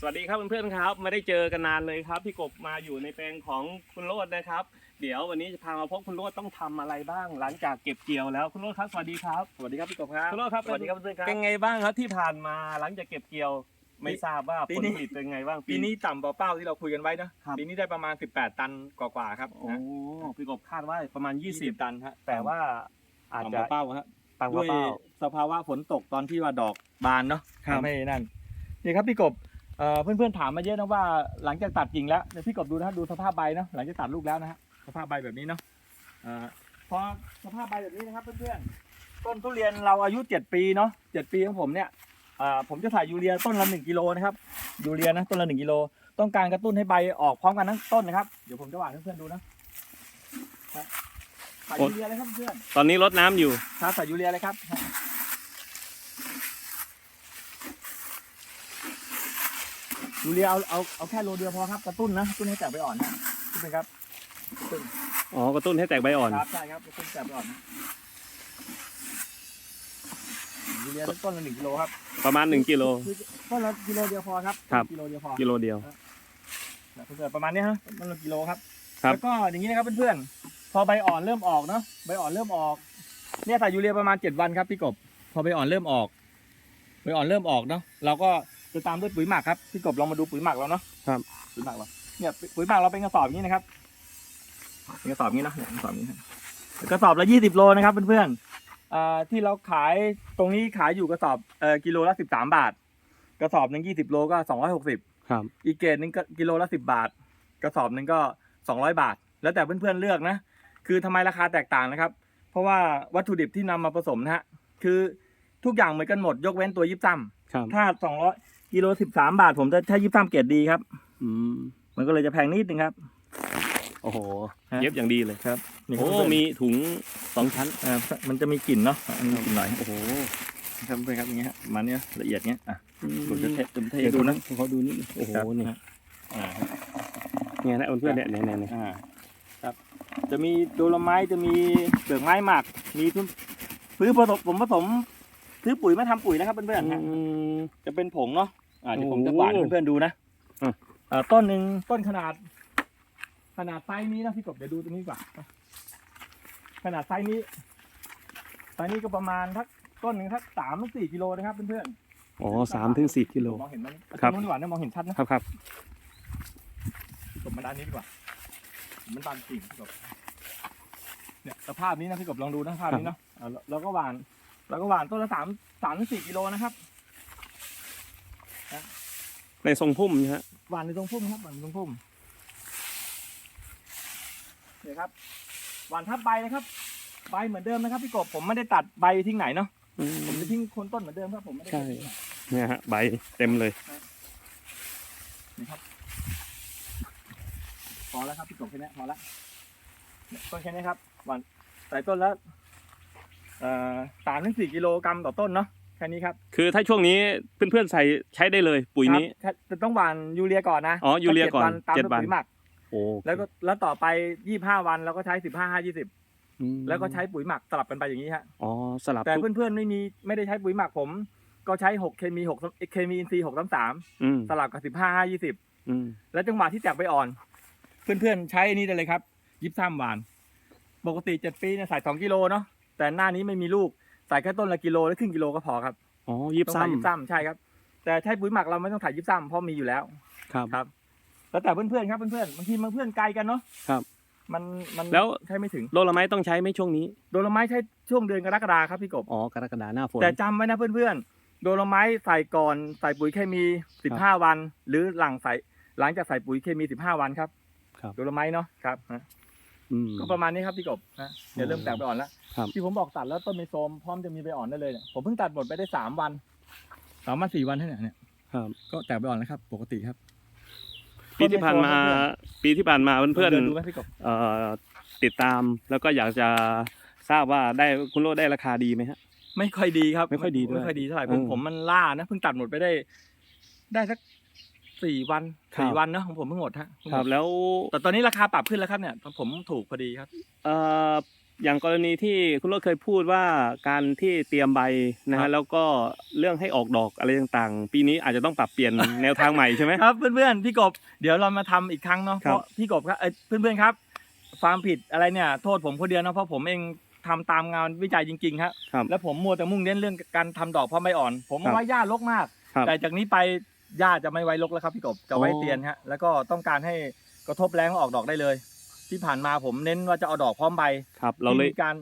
สวัสดีครับเพื่อนๆครับ ไม่ได้เจอกันนานเลยครับ พี่กบมาอยู่ในแปลงของคุณโรจน์นะครับ เดี๋ยววันนี้จะพามาพบคุณโรจน์ต้องทำอะไรบ้าง หลังจากเก็บเกี่ยวแล้วคุณโรจน์ครับสวัสดีครับสวัสดีครับพี่กบครับคุณโรจน์ครับสวัสดีครับเพื่อนๆครับเป็นไงบ้างครับที่ผ่านมาหลังจากเก็บเกี่ยว ไม่ทราบว่าปีผลนี้ผลิตเป็นไงบ้างปีนี้ต่ำกว่าเป้าที่เราคุยกันไว้นะ ครับ ปีนี้ได้ประมาณ 18 ตันกว่าๆครับโอ้นะพี่กบคาดว่าประมาณ 20ตันฮะแต่ว่าอาจต่ำกจะว่าเป้าฮะต่ำกด้วว่ายเป้า สภาวะฝนตกตอนที่ว่าดอกบานเนาะครับ ทำให้นั่น นี่ครับพี่กบ เอ่อเพื่อนๆถามมาเยอะนะว่าหลังจากตัดกิ่งแล้วเดี๋ยวพี่กบดูนะดูสภาพใบเนาะหลังจากตัดลูกแล้วนะฮะสภาพใบแบบนี้เนาะเอ่อพอสภาพใบแบบนี้นะครับเพื่อนๆต้นทุเรียนเราอายุ 7 ปีเนาะ7ปีของผมเนี่ยเอ่อผมจะใส่ยูเรียต้นละ1กิโลนะครับยูเรียนะต้นละ1กิโลต้องการกระตุ้นให้ใบออกพร้อมกันทั้งต้นนะครับเดี๋ยวผมจะหว่านให้เพื่อนๆดูนะใส่ยูเรียเลยครับเพื่อนตอนนี้รดน้ำอยู่ ครับใส่ยูเรียเลยครับ ยูเรียเอาเอาเอาแค่โลเดียวพอครับกระตุ้นนะกระตุ้นให้แตกใบอ่อนนะขึ้นไปครับกระตุ้นอ๋อกระตุ้นให้แตกใบอ่อนครับใช่ครับกระตุ้นแตกใบอ่อนนะยูเรียต้นละหนึ่งกิโลครับประมาณ1กิโลคือต้นละกิโลเดียวพอครับครับกิโลเดียวพอกิโลเดียวนะเพื่อนๆประมาณนี้ฮะต้นละกิโลครับครับแล้วก็อย่างนี้นะครับเพื่อนๆพอใบอ่อนเริ่มออกเนาะใบอ่อนเริ่มออก เนี่ยใส่ยูเรียประมาณเจ็ดวันครับพี่กบ พอใบอ่อนเริ่มออกใบอ่อนเริ่มออกเนาะเราก็ จะตามด้วยปุ๋ยหมักครับพี่กบลองมาดูปุ๋ยหมักเราเนาะครับปุ๋ยหมักเราเนี่ยปุ๋ยหมักเราเป็นกระสอบอย่างนี้นะครับเป็นกระสอบอย่างนี้นะเนี่ยกระสอบอย่างนี้นะกระสอบละยี่สิบโลนะครับเพื่อนๆอ่าที่เราขายตรงนี้ขายอยู่กระสอบเอ่อกิโลละสิบสามบาท กระสอบหนึ่งยี่สิบโลก็สองร้อยหกสิบครับอีกเกรดหนึงก็กิโลละสิบาท กระสอบหนึ่งก็สองร้อยบาท แล้วแต่เพื่อนๆเลือกนะ คือทำไมราคาแตกต่างนะครับ เพราะว่าวัตถุดิบที่นำมาผสมนะฮะคือทุกอย่างเหมือนกันหมดยกเว้นตัวยิบซ้ครับำถ้าสองร้อย กิโลสิบสามบาท ผมจะใช้ยิบซ้ำเกรดดีครับ อืมมันก็เลยจะแพงนิดนึงครับ โอ้โหฮะ เย็บอย่างดีเลยนี่คโอ้รับเพื่อนมีถุงสองชั้นอ่ามันจะมีกลิ่นเนาะอันนี้มีกลิ่นหน่อยโอ้โหครับเพื่อนครับอย่างเงี้ยฮะมันเนี้ยละเอียดเงี้ยอะผมจะเทผมเทเดี๋ยวดูดูนะนะเขาดูนี่โอ้โหครับนี่อ่าเนี่ยนะเพื่อนๆเนี่ยเนี่ยเนี่ยเนี่ยอ่าครับ จะมีโดโลไม้จะมีเปลือกไม้หมักมีทุนพื้นผสมผมผสม ซื้อปุ๋ยมาทำปุ๋ยนะครับเพื่อนๆฮะอืมจะเป็นผงเนาะอ่าเดี๋ยวผมโอ้จะหวานให้เพื่อนๆดูนะอะอ่าต้นหนึ่งต้นขนาด ขนาดไซส์นี้นะพี่กบเดี๋ยวดูตรงนี้ก่อนขนาดไซส์นี้ไซส์นี้ก็ประมาณทักต้นหนึ่งทักสามถึงสี่กิโลนะครับเพื่อนอ๋อสามถึงสี่กิโลมองเห็นไหมครับ ตรงนู้นดีกว่าเนี่ยมองเห็นชัดนะครับครับพี่กบมาด้านนี้ดีกว่ามันบานจริงพี่กบเนี่ยสภาพนี้นะพี่กบลองดูนะสภาพนี้เนาะอ่าแล้วแล้วก็หวาน แล้วก็หวานต้นละสามสามถึงสี่กิโลนะครับในทรงพุ่มนะฮะหวานในตรงพุ่มครับหวานในตรงพุ่มเนี่ยครับหวานทับใบนะครับ ใบเหมือนเดิมนะครับพี่กบผมไม่ได้ตัดใบทิ้งไหนเนาะอืมผมจะทิ้งโคนต้นเหมือนเดิมครับผมไม่ได้ใช่ตัดทิ้งไหนเนี่ยฮะใบเต็มเลยนี่ครับพอแล้วครับพี่กบแค่นี้พอแล้วเนี่ยต้นแค่นี้ครับหวานใส่ต้นละเอ่อ สามถึงสี่กิโลกรัมต่อต้นเนาะแค่นี้ครับคือถ้าช่วงนี้เพื่อนๆใส่ใช้ได้เลยปุ๋ยนี้ครับจะต้องหว่านยูเรียก่อนนะอ๋อยูเรียก่อนตามเจ็ดด้วยวันปุ๋ยหมักโอ้แล้วก็แล้วต่อไปยี่ห้าวันเราก็ใช้สิบห้าห้ายี่สิบอืมแล้วก็ใช้ปุ๋ยหมักสลับกันไปอย่างนี้ฮะอ๋อสลับแต่ทุกเพื่อนๆไม่มีไม่ได้ใช้ปุ๋ยหมักผม ก็ใช้หกเคมีหกเคมีอินทรีย์หกสามสามอืมสลับกับสิบห้าห้ายี่สิบอืมแล้วจังหวะที่แตกใบอ่อน เพื่อนๆใช้อันนี้ได้เลยครับยิบซ้ำหวาน ปกติเจ็ดปีเนี่ยใส่สองกิโลเนาะ แต่หน้านี้ไม่มีลูกใส่แค่ต้นละกิโลและครึ่งกิโลก็พอครับอ๋อยิบต้องใส่ยิบซ้ำซ้ำใช่ครับ แต่ใช้ปุ๋ยหมักเราไม่ต้องใส่ยิบซ้ำเพราะมีอยู่แล้วครับครับ แล้วแต่เพื่อนๆครับเพื่อนๆบางทีมันเพื่อนไกลกันเนาะครับ มันมันแล้วใช้ไม่ถึงโลละไม้ต้องใช้ไหมช่วงนี้โดโลไม้ใช้ช่วงเดือนกรกฎาครับพี่กบอ๋อกรกฎาหน้าฝนแต่จำไว้นะเพื่อนๆโดโลไม้ใส่ก่อนใส่ปุ๋ยเคมี15วัน หรือหลังใส่หลังจากใส่ปุ๋ยเคมี15วันครับ ครับโดโลไม้เนาะครับนะอืม ก็ประมาณนี้ครับพี่กบนะเดี๋ยวเริ่มแตกใบอ่อนแล้วครับ ที่ผมบอกตัดแล้วต้นไมโซมพร้อมจะมีใบอ่อนได้เลยเนี่ยผมเพิ่งตัดหมดไปได้สามวันสามวันสี่วันเท่านั้นเนี่ยครับ ก็แตกใบอ่อนแล้วครับ ปกติครับ ปีที่ผ่านมาปีที่ผ่านมาเพื่อนดิดูไหมพี่กบๆเอ่อติดตามแล้วก็อยากจะทราบว่าได้คุณโลดได้ราคาดีไหมฮะ ไม่ค่อยดีครับไม่ค่อยดีด้วยไม่ค่อยดีเท่าไหร่ผมเออ ผมมันล่านะเพิ่งตัดหมดไปได้ ได้สัก สี่วันครับ สี่วันเนาะของผมเพิ่งหมดฮะเพิ่งหคมรัดบแล้วแต่ตอนนี้ราคาปรับขึ้นแล้วครับเนี่ยผมถูกพอดีครับ เอ่ออย่างกรณีที่คุณโรดเคยพูดว่าการที่เตรียมใบนะครัฮะบ แล้วก็เรื่องให้ออกดอกอะไรต่างๆ ปีนี้อาจจะต้องปรับเปลี่ยนแนวทางใหม่ใช่ไหม ครับเพื่อนๆพี่กบเดี๋ยวเรามาทำอีกครั้งเนาะคเพรับ ราะพี่กบครับเอ้ยเพื่อนๆครับความผิดอะไรเนี่ย โทษผมคนเดียวนะเพราะผมเองทำตามงานวิจัยจริงๆครับครับ แล้วผมมัวแต่มุ่งเน้นเรื่องการทำดอกเพราะไม่อ่อน ผมครับ ว่าหญ้ารกมาก ครับ แต่จากนี้ไป หญ้าจะไม่ไว้รกแล้วครับพี่กบจะไว้โอ้เตียนฮะแล้วก็ต้องการให้กระทบแรงก็ออกดอกได้เลย ที่ผ่านมาผมเน้นว่าจะเอาดอกพร้อมใบครับ เราเลยที่มีการ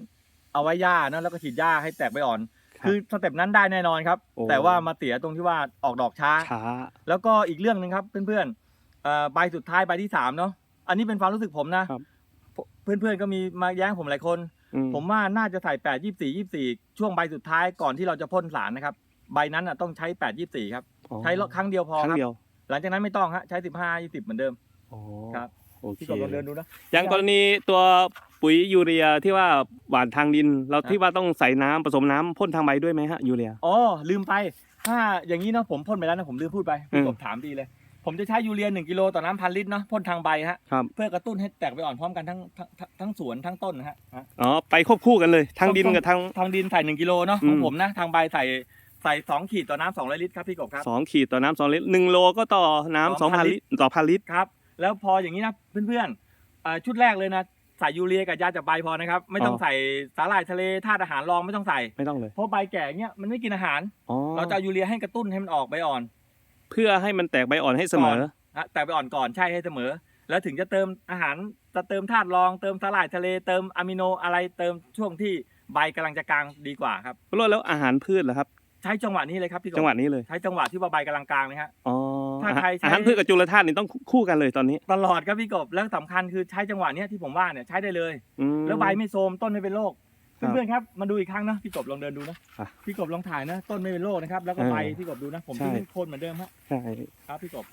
เอาไว้หญ้านะแล้วก็ฉีดหญ้าให้แตกใบอ่อนครับคือสเต็ปนั้นได้แน่นอนครับโอ้แต่ว่ามาเสียตรงที่ว่าออกดอกช้าช้า แล้วก็อีกเรื่องหนึ่งครับเพื่อนๆเอ่อใบสุดท้ายใบที่สามเนาะอันนี้เป็นความรู้สึกผมนะครับเพื่อนๆก็มีมาแย้งผมหลายคนอืมผมว่าน่าจะใส่แปดยี่สี่ยี่สี่ช่วงใบสุดท้ายก่อนที่เราจะพ่นสารนะครับ ใบนั้นอะต้องใช้แปดยี่สี่ครับอ๋อ ใช้ครั้งเดียวพอครั้ครังบ เดียวหลังจากนั้นไม่ต้องฮะใช้สิบห้ายี่สิบเหมือนเดิม อ๋อครับ โอเคพี่กบลองเดินดูนะ อย่างกรณีตัวปุ๋ยยูเรียที่ว่าหว่านทางดิน เราครับที่ว่าต้องใส่น้ำผสมน้ำพ่นทางใบด้วยไหมฮะยูเรีย อ๋อลืมไป ถ้าอย่างนี้เนาะผมพ่นไปแล้วนะผมลืมพูดไปพี่กบถามดีเลย ผมจะใช้ยูเรียหนึ่งกิโลต่อน้ำพันลิตรเนาะพ่นทางใบฮะครับ เพื่อกระตุ้นให้แตกใบอ่อนพร้อมกันทั้งทั้งทั้งทั้งสวนทั้งต้นนะฮะฮะอ๋อไปควบคู่กันเลยทางดินต้องกับทาง ทางดินใส่หนึ่งกิโลเนาะอืขม องผมนะทางใบใส่ ใส่สองขีดต่อน้ำสองร้อยลิตรครับพี่กบครับ สองขีดต่อน้ำสองลิตรหนึ่งโลก็ต่อน้ำสองพัน2,000ลิตรต่อพันลิตร ครับ แล้วพออย่างนี้นะเพื่อนๆอ่าชุดแรกเลยนะใส่ยูเรียกับยาจับใบพอนะครับ ไม่ต้องอ๋อ ใส่สาหร่ายทะเลธาตุอาหารรองไม่ต้องใส่ ไม่ต้องเลยเพราะใบแก่เนี้ยมันไม่กินอาหาร อ๋อเราจะเอายูเรียให้กระตุ้นให้มันออกใบอ่อน เพื่อให้มันแตกใบอ่อนให้เสมอ ฮะแต่ใบอ่อนก่อนใช่ให้เสมอ แล้วถึงจะเติมอาหารจะเติมธาตุรอง เติมสาหร่ายทะเลเติมอะมิโนอะไรเติมช่วงที่ใบกำลังจะกลางดีกว่าครับคุณโรดแล้วอาหารพืชเหรอครับใช้จังหวะนี้เลยครับพี่กบจังหวะนี้เลย ใช้จังหวะที่ว่าใบกำลังกลางนะฮะ อ๋อถ้าใครใช้ อาหารพืชกับจุลธาตุนี่ต้องคู่กันเลยตอนนี้ ตลอดครับพี่กบแล้วสำคัญคือใช้จังหวะเนี้ยที่ผมว่าเนี่ยใช้ได้เลย อืม แล้วใบไม่โทรมต้นไม่เป็นโรคครับเพื่อนๆครับมาดูอีกครั้งนะพี่กบลองเดินดูนะอะพี่กบลองถ่ายนะต้นไม่เป็นโรคนะครับแล้วก็เออใบพี่กบดูนะ ผมใช่ ทิ้งโคนเหมือนเดิมฮะใช่ ครับพี่กบ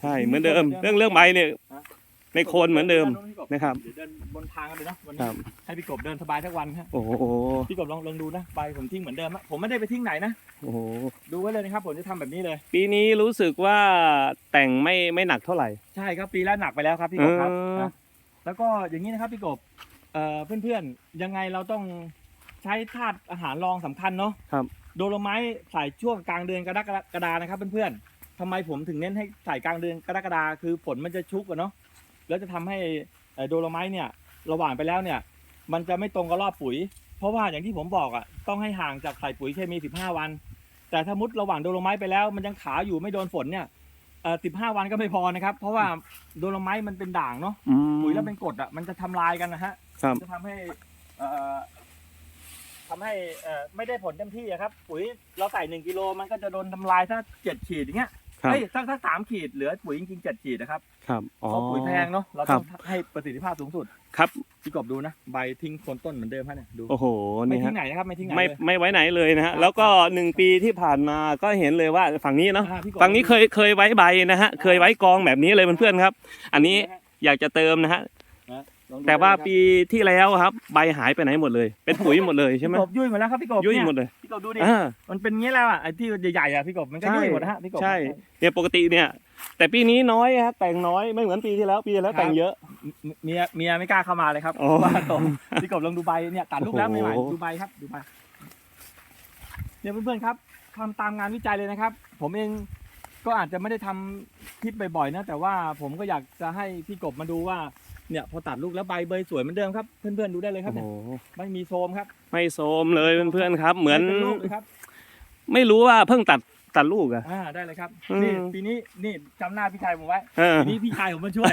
ใช่เหมือนเดิม เรื่องเรื่องใบเนี่ย ฮะ ในโคนเหมือนเดิมพี่กนะครับเดี๋ยวเดินบนทางกันเลยเนาะวันคนี้รับให้พี่กบเดินสบายทั้งวันครับโอ้โหพี่กบลองลองดูนะใบผมทิ้งเหมือนเดิมฮะผมไม่ได้ไปทิ้งไหนนะโอ้โหดูไว้เลยนะครับผมจะทำแบบนี้เลย ปีนี้รู้สึกว่าแต่งไม่ไม่หนักเท่าไหร่ใช่ครับปีแล้วหนักไปแล้วครับพี่กบครับเออนะแล้วก็อย่างนี้นะครับพี่กบเอ่อเพื่อนๆยังไงเราต้องใช้ธาตุอาหารรองสำคัญเนาะครับโดโลไม้ใส่ช่วงกลางเดือนกรกฎานะครับเพื่อนๆทำไมผมถึงเน้นให้ใส่กลางเดือนกรกฎาคือฝนมันจะชุกอะเนาะ แล้วจะทำให้เอ่อโดโลไม้เนี่ยระหว่างไปแล้วเนี่ย มันจะไม่ตรงกับรอบปุ๋ย เพราะว่าอย่างที่ผมบอกอะต้องให้ห่างจากใส่ปุ๋ยเคมี 15 วัน แต่ถ้ามุดระหว่างโดโลไม้ไปแล้ว มันยังขาวอยู่ไม่โดนฝนเนี่ยเอ่อ15วันก็ไม่พอนะครับ เพราะว่าโดโลไม้มันเป็นด่างเนาะอืมปุ๋ยแล้วเป็นกรดอะมันจะทำลายกันนะฮะครับจะทำให้เอ่อทำให้เอ่อไม่ได้ผลเต็มที่อะครับ ปุ๋ยเราใส่หนึ่งกิโลมันก็จะโดนทำลายถ้าเจ็ดขีดอย่างเงี้ย ครับเฮ้ยถ้าถ้าสามขีดเหลือปุ๋ยจริงๆเจ็ดขีดนะครับครับอ๋อ เพราะปุ๋ยแพงเนาะเราครัต้อบงให้ประสิทธิภาพสูงสุดครับ พี่กบดูนะใบทิ้งโคนต้นเหมือนเดิมฮะเนี่ยดูโอ้โหไม่นี่ทิ้ฮะงไหนนะครับไม่ทิ้งไหนไม่เลย ไม่ไว้ไหนเลยนะฮะครับแล้วก็หนึ่งปีที่ผ่านมาก็เห็นเลยว่าฝั่งนี้เนาะอ่าพี่กบฝั่งนี้เคยเคยไว้ใบนะฮะเคยไว้กองแบบนี้เลยเพื่อนๆครับ อันนี้อยากจะเติมนะฮะ ลองดูแต่ว่าได้เลยครับปีที่แล้วครับ ใบหายไปไหนหมดเลย เป็นปุ๋ยหมดเลยใช่ไหมพี่กบยุ่ยหมดแล้วครับพี่กบยุ่ยเนี่หมดเลยพี่กบดูดิอ่า มันเป็นงี้แล้วอะไอ้ที่ใหญ่ๆอะพี่กบมันก็ใช่ ยุ่ยหมดนะฮะพี่กบ ใช่เนี่ยปกติเนี่ย แต่ปีนี้น้อยฮะแต่งน้อยไม่เหมือนปีที่แล้วปีที่แล้วแต่งเยอะ เมียเมียไม่กล้าเข้ามาเลยครับโอ้เพราะว่าตกพี่กบลองดูใบเนี่ยตัดลูกแล้วโอ้ใหโหม่ๆดูใบครับดูใบเนี่ยเพื่อนๆครับทำตามงานวิจัยเลยนะครับ ผมเอง ก็อาจจะไม่ได้ทำคลิปบ่อยๆนะ แต่ว่าผมก็อยากจะให้พี่กบมาดูว่าเนี่ยพอตัดลูกแล้วใบเบยสวยเหมือนเดิมครับเพื่อนๆดูได้เลยครับโอ้เนี่ยโหไม่มีโซมครับไม่โซมเลยเพื่อนๆครับ เหมือนไป็โรคเลยครับไม่รู้ว่าเพิ่งตัดตัดลูกอะ อ่าได้เลยครับอืม นี่ปีนี้นี่จำหน้าพี่ชายผมไว้เออปีนี้พี่ชายผมมาช่วย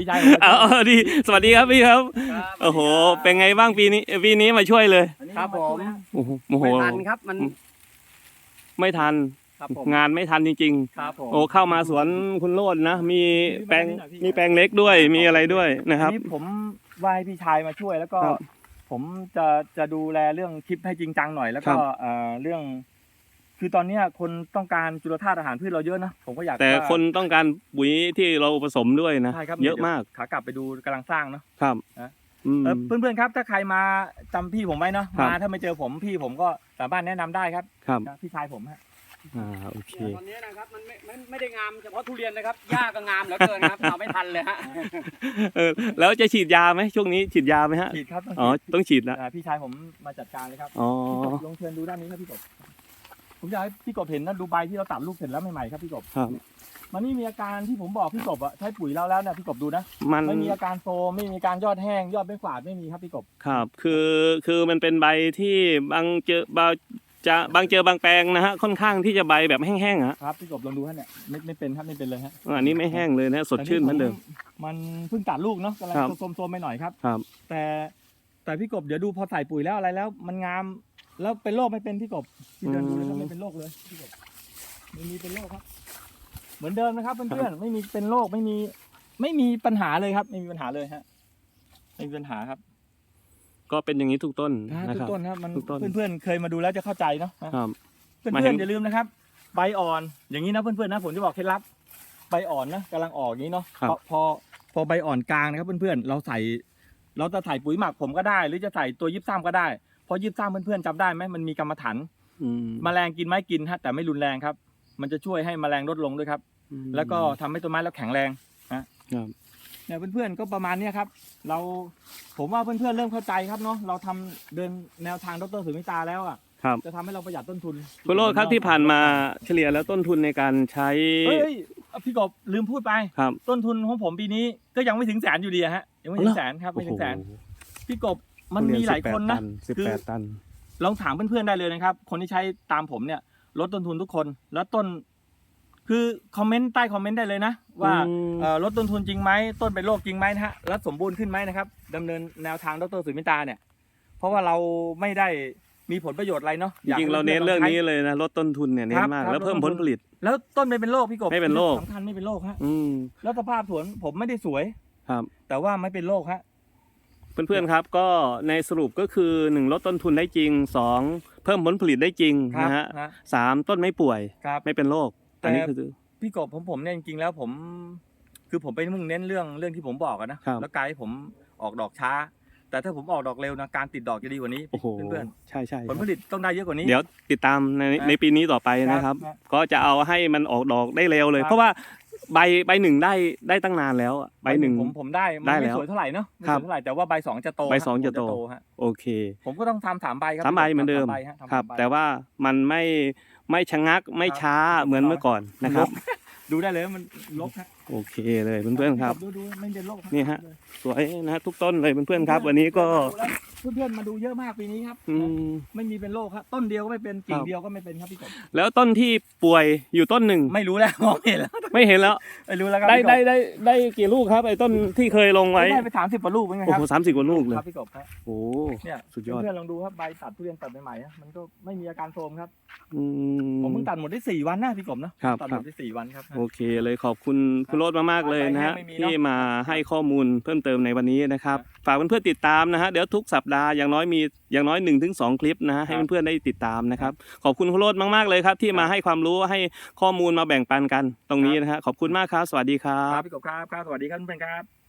พี่ชายผมมาเอาช่วยเอาดีสวัสดีครับพี่ครับ ครับโอ้โห เป็นไงบ้างปีนี้ปีนี้มาช่วยเลยอันนี้ครับผมาช่วยนะโอ้โหโอ้โหไม่ทันครับมันไม่ทัน ครับผม งานไม่ทันจริง ครับผมๆ โอ้เข้ามาสวนคุณโรดนะ มีแปลงมีแปลงนิดหน่อยพี่มีแปลงเล็กด้วยมีอะไรด้วยนะครับอันนี้ผมไหว้พี่ชายมาช่วยแล้วก็ครับผมจะจะดูแลเรื่องคลิปให้จริงจังหน่อยแล้วก็ครับเอ่อเรื่อง คือตอนเนี้ยคนต้องการจุลธาตุอาหารพืชเราเยอะนะผมก็อยากแต่ว่าคนต้องการปุ๋ยที่เราผสมด้วยนะ ใช่ครับเยอะมากขากลับไปดูกำลังสร้างเนาะ ครับนะ อืม เอ่อเพื่อนๆครับ ถ้าใครมาจำพี่ผมไว้เนาะครับ มาถ้าไม่เจอผมพี่ผมก็สามารถแนะนำได้ครับครับ นะพี่ชายผมฮะ อ่าโอเค ตอนนี้นะครับมันไม่ไม่ไม่ได้งามเฉพาะทุเรียนนะครับหญ้าก็งามเหลือเกินครับเอาไม่ทันเลยฮะเออแล้วจะฉีดยาไหมช่วงนี้ฉีดยาไหมฮะฉีดครับอ๋อต้องฉีดแล้วอ่าพี่ชายผมมาจัดการเลยครับอ๋อพี่กบลองเชิญดูด้านนี้นะพี่กบผมอยากให้พี่กบเห็นนะดูใบที่เราตัดลูกเสร็จแล้วใหม่ๆครับพี่กบครับ มันนี่มีอาการที่ผมบอกพี่กบอะใช้ปุ๋ยแล้วแล้วเนี่ยพี่กบดูนะมันไม่มีอาการโซมไม่มีอาการยอดแห้งยอดไม่ฝาดไม่มีครับพี่กบครับ คือคือมันเป็นใบที่บางเจอบาง จะบางเจอบางแปลงนะฮะค่อนข้างที่จะใบแบบแห้งๆฮะครับพี่กบลองดูฮะเนี่ยไม่ไม่เป็นครับไม่เป็นเลยฮะอันนี้ไม่แห้งเลยนะสดชื่นเหมือนเดิม มันเพิ่งตัดลูกเนาะกำลังครับ โซมๆไปหน่อยครับ ครับแต่แต่พี่กบเดี๋ยวดูพอใส่ปุ๋ยแล้วอะไรแล้ว มันงามแล้วเป็นโรคไม่เป็นพี่กบพี่เดินดูเลยครับไม่เป็นโรคเลยพี่กบไม่มีเป็นโรคครับ เหมือนเดิมนะครับเพื่อนๆไม่มีเป็นโรคไม่มี ไม่มีปัญหาเลยครับ ไม่มีปัญหาเลยฮะไม่มีปัญหาครับ ก็เป็นอย่างนี้ทุกต้นนะทุคกรับ ต้นครับมันทุกต้นเพื่อนๆเคยมาดูแล้วจะเข้าใจเนาะครับ เพื่มาเห็อนนๆอย่าลืมนะครับ ใบอ่อนอย่างนี้นะเพื่อนๆนะผมจะบอกเคล็ดลับใบอ่อนนะกำลังออกอย่างนี้เนาะครับ พอพอพอใบอ่อนกลางนะครับเพื่อนๆเราใส่ เราจะใส่ปุ๋ยหมักผมก็ได้ หรือจะใส่ตัวยิบซ้ำก็ได้เพราะยิบซ้ำเพื่อนๆจำได้ไหมมันมีกรรมฐานอืมแมลงกินไหมกินฮะแต่ไม่รุนแรงครับ มันจะช่วยให้แมลงลดลงด้วยครับ แล้วก็ทำให้ต้นไม้เราแข็งแรง ครับ เนี่ยเพื่อนๆก็ประมาณเนี้ยครับ เราผมว่าเพื่อนๆเริ่มเข้าใจครับเนาะเราทำเดินแนวทางดรสุมิตาแล้วอะครับจะทำให้เราประหยัดต้นทุนคุณโรดครับที่ผ่านมาเฉลี่ยแล้วต้นทุนในการใช้เฮ้ยเฮ้ยพี่กบลืมพูดไปครับต้นทุนของผมปีนี้ก็ยังไม่ถึงแสนอยู่ดีอะฮะยังไม่ถึงแสนครับไม่ถึงแสนโอ้โหพี่กบมันมีหลายคนนะสิบคือแปดตันลองถามเพื่อนๆได้เลยนะครับ คนที่ใช้ตามผมเนี่ยลดต้นทุนทุกคนแล้วต้น คือคอมเมนต์ใต้คอมเมนต์ได้เลยนะ ว่าอืม เอ่อลดต้นทุนจริงไหมต้นเป็นโรคจริงไหมนะฮะแล้วสมบูรณ์ขึ้นไหมนะครับดำเนินแนวทางดรสุมิตาเนี่ย เพราะว่าเราไม่ได้มีผลประโยชน์อะไรเนาะจอยกริงๆเราให้เน้นเรื่องนี้ใช้ เลยนะลดต้นทุนเนี่ยเน้ครันบมาก ครับแล้วเพิ่มลดผต้ลนทุน ผลิต แล้วต้นไม่เป็นโรคพี่กบไม่เป็นโรค สำคัญไม่เป็นโรคฮะอืมแล้วสภาพสวนผมไม่ได้สวย ครับ แต่ว่าไม่เป็นโรคฮะ เพื่อนๆครับก็ในสรุปก็คือหนึ่งลดต้นทุนได้จริงสองเพิ่มผลผลิตได้จริงครับนะฮะฮะ สามต้นไม่ป่วย ครับ ไม่เป็นโรค อันนี้แต่คือ พี่กบผมผมเนี่ยจริงๆแล้วผม คือผมไปมุ่งเน้นเรื่องเรื่องที่ผมบอกอะนะครับ แล้วกลายให้ผมออกดอกช้า แต่ถ้าผมออกดอกเร็วนะการติดดอกจะดีกว่านี้โอ้โหเพื่อนใช่ใช่ๆผลผลิตต้องได้เยอะกว่านี้ เดี๋ยวติดตามในครับในปีนี้ต่อไปนะครับครับ ก็จะเอาให้มันออกดอกได้เร็วเลย ครับ เพราะว่าใบใบหนึ่งได้ได้ตั้งนานแล้วอะใบหนึ่ง ผมผมได้มันได้ไม่แล้วสวยเท่าไหร่เนาะไม่ครัสบวยเท่าไหร่แต่ว่าใบสองจะโตใบฮสองจะโตฮะโอเคผมก็ต้องทำสามใบครับสามใบเหมือนเดิมทำสาใบฮะทำครับสามใบแต่ว่ามันไม่ ไม่ชะงักไม่ช้าเหมือนเมื่อก่อนนะครับ ดูได้เลยว่ามันลบฮะโอเคเลยเพื่อนๆครับ ดูดูไม่เป็นโรคครับนี่ฮะ สวยนะฮะทุกต้นเลยเพื่อนๆครับ วันนี้ก็เพื่อนๆมาดูเยอะมากปีนี้ครับ อืมไม่มีเป็นโรคครับ ต้นเดียวก็ไม่เป็นกิ่คงรับเดียวก็ไม่เป็นครับพี่กบแล้วต้นที่ป่วยอยู่ต้นหนึ่งไม่รู้แล้วมองไม่เห็นแล้วไม่เห็นแล้ว ไม่รู้แล้วครับได้พี่กบได้ได้ได้กี่ลูกครับไอ้ต้นที่เคยลงไว้ได้ไปสามสิบกว่าลูกเป็นไงโอ้ครับโหสามสิบกว่าลูกเลยครับพี่กบครับโอ้เนี่ยสุดยอดเพื่อนๆลองดูครับใบตัดทุเรียนตัดใหม่ๆอะมันก็ไม่มีอาการโทรมครับอืผมเพิ่งตัดหมดได้สี่วันนะพี่กบนะครับตัดคหรัมบดได้สี่วันครับ โอเคเลยขอบคุณคุณโรดมากๆเลยนะฮะไม่มีเนอะที่มาให้ข้อมูลเพิ่มเติมในวันนี้นะครับ ฝากเพื่อนๆติดตามนะฮะเดี๋ยวทุกสัปดาห์อย่างน้อยมีอย่างน้อย1นถึงสคลิปนะฮะให้เพื่อนๆได้ติดตามนะครับ ขอบคุณคุณโรดมากๆเลยครับ ที่มาให้ความรู้ให้ข้อมูลมาแบ่งปันกันตรงนี้นะฮะขอบคุณมากครับ สวัสดีครัครับบพี่กบครับครับสวัสดีครับเพื่อนๆครับ